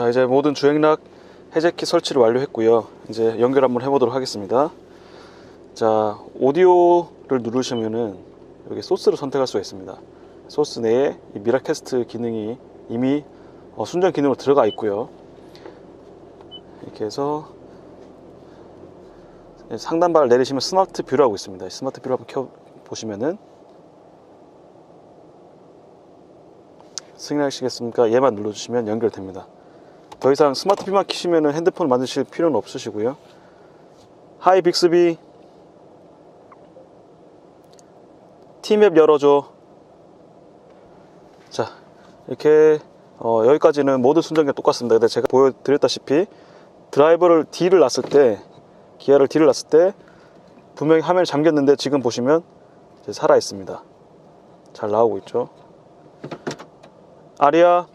자 이제 모든 주행락 해제키 설치를 완료했고요. 이제 연결 한번 해보도록 하겠습니다. 자 오디오를 누르시면은 여기 소스를 선택할 수가 있습니다. 소스 내에 이 미라캐스트 기능이 이미 어, 순정 기능으로 들어가 있고요. 이렇게 해서 상단바를 내리시면 스마트 뷰라고 있습니다. 이 스마트 뷰를 한번 켜 보시면은 승인하시겠습니까? 얘만 눌러주시면 연결됩니다. 더 이상 스마트 뷰만 키시면 핸드폰 만드실 필요는 없으시고요. 하이 빅스비 티맵 열어줘. 자 이렇게 어, 여기까지는 모든 순정기가 똑같습니다. 근데 제가 보여드렸다시피 드라이버를 D를 놨을 때 기아를 D를 놨을 때 분명히 화면이 잠겼는데 지금 보시면 살아 있습니다. 잘 나오고 있죠. 아리야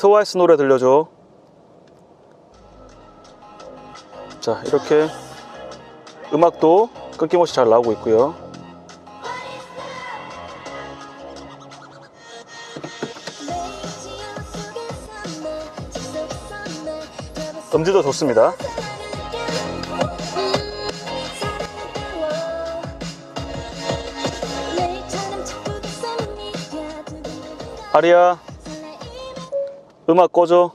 트와이스 노래 들려줘. 자 이렇게 음악도 끊김없이 잘 나오고 있고요. 음질도 좋습니다. 아리야 음악 꺼줘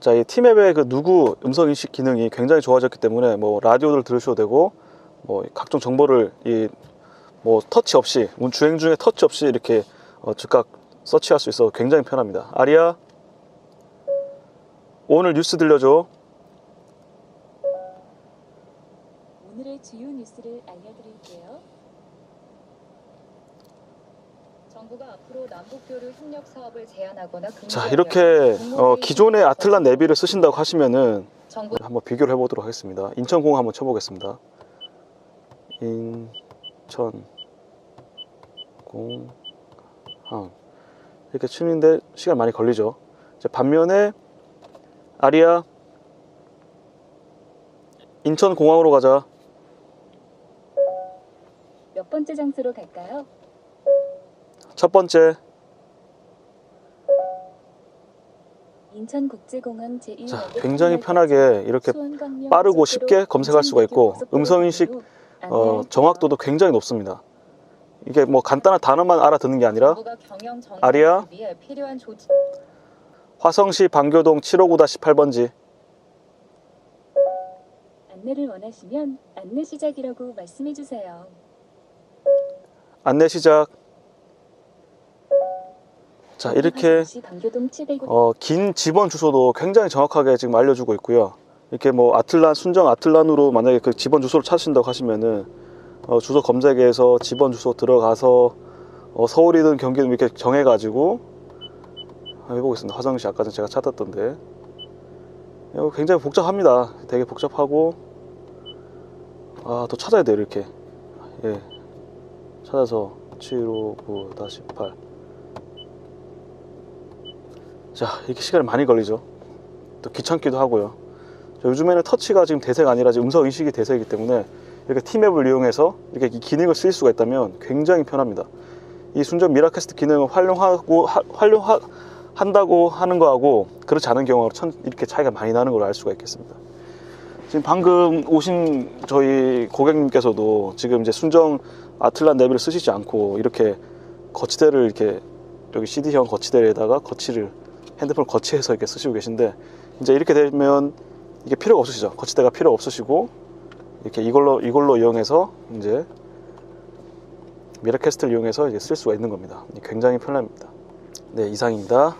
자, 이 티맵의 그 누구 음성 인식 기능이 굉장히 좋아졌기 때문에 뭐 라디오를 들으셔도 되고 뭐 각종 정보를 이 뭐 터치 없이 운 주행 중에 터치 없이 이렇게 어, 즉각 서치할 수 있어 굉장히 편합니다. 아리야 오늘 뉴스 들려줘. 오늘의 주요 뉴스를 알려드릴게요. 정부가 앞으로 남북교류 협력 사업을 제한하거나 자 이렇게 어, 기존의 아틀란 내비를 쓰신다고 하시면은 한번 비교를 해보도록 하겠습니다. 인천공 한번 쳐보겠습니다. 인천공항 이렇게 치는데 시간 많이 걸리죠. 반면에 아리야 인천공항으로 가자. 몇 번째 장소로 갈까요? 첫 번째 인천국제공항 제1 자 굉장히 편하게 이렇게 빠르고 쉽게 검색할 수가 있고 음성 인식 어, 정확도도 굉장히 높습니다. 이게 뭐 간단한 단어만 알아듣는 게 아니라 조치 화성시 방교동 759-8번지 안내를 원하시면 안내 시작이라고 말씀해 주세요. 안내 시작. 자 이렇게 화성시 방교동 709 어, 긴 집원 주소도 굉장히 정확하게 지금 알려주고 있고요. 이렇게 뭐 아틀란 순정 아틀란으로 만약에 그 집원 주소를 찾으신다고 하시면은 어, 주소 검색에서 집원 주소 들어가서 어, 서울이든 경기든 이렇게 정해 가지고 한번 해보겠습니다. 화성시 아까 전 제가 찾았던데 이거 굉장히 복잡합니다. 되게 복잡하고 아 또 찾아야 돼요 이렇게 예 찾아서 759-8 자 이렇게 시간이 많이 걸리죠. 또 귀찮기도 하고요. 자, 요즘에는 터치가 지금 대세가 아니라 지금 음성 인식이 대세이기 때문에 이렇게 티맵을 이용해서 이렇게 이 기능을 쓸 수가 있다면 굉장히 편합니다. 이 순정 미라캐스트 기능을 활용하고 하- 활용한다고 하는 거하고 그렇지 않은 경우가 천, 이렇게 차이가 많이 나는 걸 알 수가 있겠습니다. 지금 방금 오신 저희 고객님께서도 지금 이제 순정 아틀란 내비를 쓰시지 않고 이렇게 거치대를 이렇게 여기 CD형 거치대에다가 거치를 핸드폰을 거치해서 이렇게 쓰시고 계신데 이제 이렇게 되면 이게 필요가 없으시죠. 거치대가 필요 없으시고 이렇게 이걸로 이걸로 이용해서 이제 미라캐스트를 이용해서 이제 쓸 수가 있는 겁니다. 굉장히 편합니다. 네 이상입니다